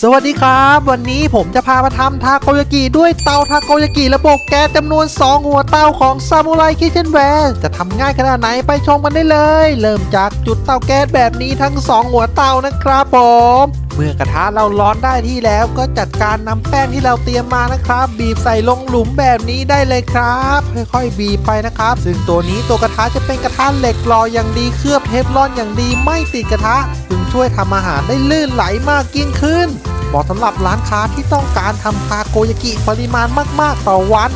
สวัสดีครับ วันนี้ผมจะพามาทำทาโกยากิด้วยเตาทาโกยากิระบบแก๊สจำนวน 2 หัวเตาของซามูไรคิเชนแวร์จะทำง่ายขนาดไหนไปชมกันได้เลย เริ่มจากจุดเตาแก๊สแบบนี้ทั้ง 2 หัวเตานะครับผมเมื่อกระทะเราร้อนได้ที่แล้วก็จัดการนำแป้งที่เราเตรียมมานะครับ บีบใส่ลงหลุมแบบนี้ได้เลยครับ ค่อยๆบีบไปนะครับ ซึ่งตัวนี้ตัวกระทะจะเป็นกระทะเหล็กรออย่างดีเคลือบเทฟลอนอย่างดีไม่ติดกระทะจึง ช่วยทำอาหารได้ลื่นไหลมากยิ่งขึ้น เหมาะสำหรับร้านค้าที่ต้องการทำทาโกยากิปริมาณมาก ๆ ต่อวัน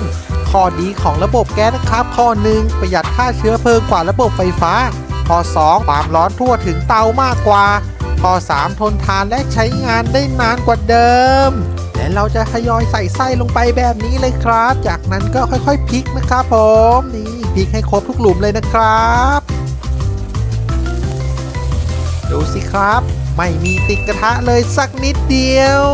ข้อดีของระบบแก๊สนะครับ ข้อ 1 ประหยัดค่าเชื้อเพลิงกว่าระบบไฟฟ้า ข้อ 2 ความร้อนทั่วถึงเตามากกว่า ข้อ 3 ทนทานและใช้งานได้นานกว่าเดิมและเราจะทยอยใส่ไส้ลงไปแบบนี้เลยครับ จากนั้นก็ค่อยๆพลิกนะครับผมนี่พลิกให้ครบทุกหลุมเลยนะครับ ดูสิครับ ไม่มีติดกระทะเลยสักนิดเดียว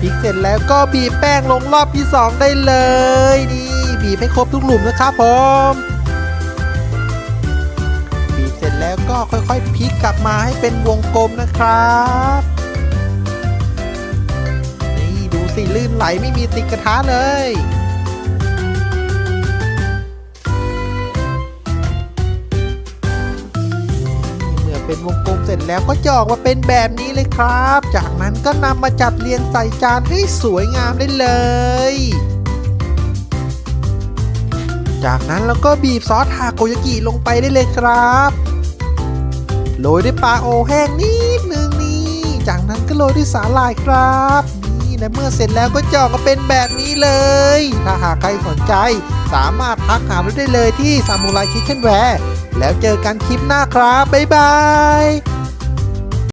พริกเสร็จแล้วก็บีบแป้งลงรอบที่ 2 ได้เลย นี่บีบให้ครบทุกหลุมนะครับผมบีบเสร็จแล้วก็ค่อยๆพลิกกลับมาให้เป็นวงกลมนะครับนี่ดูสิลื่นไหลไม่มีติดกระทะเลย เป็นวงกลมเสร็จแล้วก็จะออกมาเป็นแบบนี้เลยครับ จากนั้นก็นำมาจัดเรียงใส่จานให้สวยงามได้เลย จากนั้นเราก็บีบซอสทาโกยากิลงไปได้เลยครับโรยด้วยปลาโอแห้งนิดนึงนี่ จากนั้นก็โรยด้วยสาหร่ายครับ และเมื่อเสร็จแล้วก็จะออกมาเป็นแบบนี้เลย ถ้าหากใครสนใจ สามารถทักหาเราได้เลยที่ซามูไรคิทเช่นแวร์แล้วเจอกันคลิปหน้าครับบ๊ายบาย